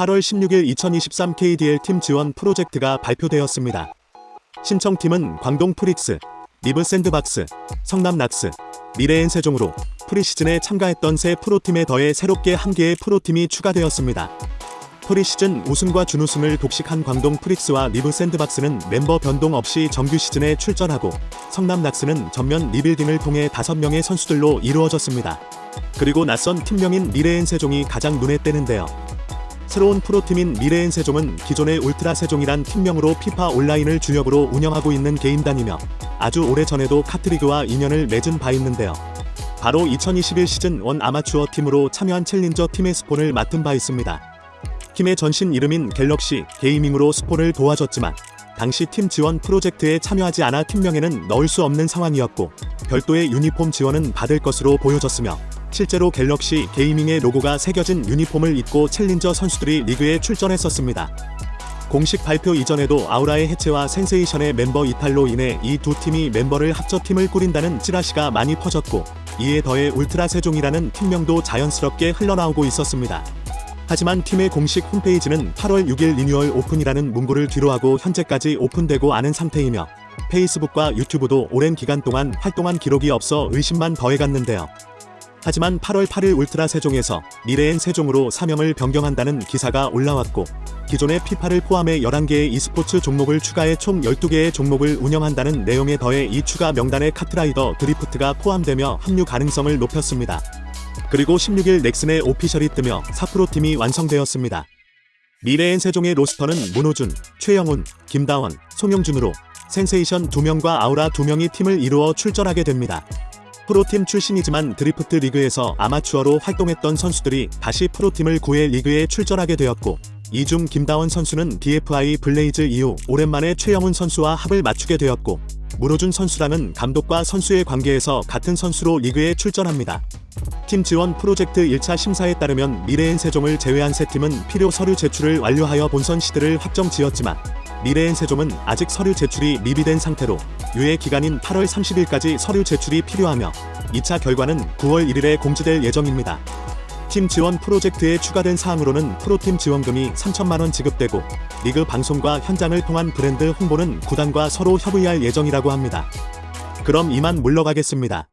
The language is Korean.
8월 16일 2023 KDL 팀 지원 프로젝트가 발표되었습니다. 신청팀은 광동 프릭스, 리브 샌드박스, 성남 낙스, 미래엔 세종으로 프리시즌에 참가했던 새 프로팀에 더해 새롭게 한 개의 프로팀이 추가되었습니다. 프리시즌 우승과 준우승을 독식한 광동 프릭스와 리브 샌드박스는 멤버 변동 없이 정규 시즌에 출전하고 성남 낙스는 전면 리빌딩을 통해 5명의 선수들로 이루어졌습니다. 그리고 낯선 팀명인 미래엔 세종이 가장 눈에 띄는데요. 새로운 프로팀인 미래엔 세종은 기존의 울트라 세종이란 팀명으로 피파 온라인을 주력으로 운영하고 있는 개인단이며 아주 오래전에도 카트리그와 인연을 맺은 바 있는데요. 바로 2021 시즌 1 아마추어 팀으로 참여한 챌린저 팀의 스폰을 맡은 바 있습니다. 팀의 전신 이름인 갤럭시 게이밍으로 스폰을 도와줬지만 당시 팀 지원 프로젝트에 참여하지 않아 팀명에는 넣을 수 없는 상황이었고 별도의 유니폼 지원은 받을 것으로 보여졌으며 실제로 갤럭시 게이밍의 로고가 새겨진 유니폼을 입고 챌린저 선수들이 리그에 출전했었습니다. 공식 발표 이전에도 아우라의 해체와 센세이션의 멤버 이탈로 인해 이 두 팀이 멤버를 합쳐 팀을 꾸린다는 찌라시가 많이 퍼졌고 이에 더해 울트라 세종이라는 팀명도 자연스럽게 흘러나오고 있었습니다. 하지만 팀의 공식 홈페이지는 8월 6일 리뉴얼 오픈이라는 문구를 뒤로하고 현재까지 오픈되고 않은 상태이며 페이스북과 유튜브도 오랜 기간 동안 활동한 기록이 없어 의심만 더해갔는데요. 하지만 8월 8일 울트라 세종에서 미래엔 세종으로 사명을 변경한다는 기사가 올라왔고 기존의 피파를 포함해 11개의 e스포츠 종목을 추가해 총 12개의 종목을 운영한다는 내용에 더해 이 추가 명단에 카트라이더 드리프트가 포함되며 합류 가능성을 높였습니다. 그리고 16일 넥슨의 오피셜이 뜨며 4프로팀이 완성되었습니다. 미래엔 세종의 로스터는 문호준, 최영훈, 김다원, 송영준으로 센세이션 2명과 아우라 2명이 팀을 이루어 출전하게 됩니다. 프로팀 출신이지만 드리프트 리그에서 아마추어로 활동했던 선수들이 다시 프로팀을 구해 리그에 출전하게 되었고 이중 김다원 선수는 DFI 블레이즈 이후 오랜만에 최영훈 선수와 합을 맞추게 되었고 문호준 선수라는 감독과 선수의 관계에서 같은 선수로 리그에 출전합니다. 팀 지원 프로젝트 1차 심사에 따르면 미래엔 세종을 제외한 세 팀은 필요 서류 제출을 완료하여 본선 시드를 확정 지었지만 미래엔 세종은 아직 서류 제출이 미비된 상태로 유예 기간인 8월 30일까지 서류 제출이 필요하며 2차 결과는 9월 1일에 공지될 예정입니다. 팀 지원 프로젝트에 추가된 사항으로는 프로팀 지원금이 3천만 원 지급되고 리그 방송과 현장을 통한 브랜드 홍보는 구단과 서로 협의할 예정이라고 합니다. 그럼 이만 물러가겠습니다.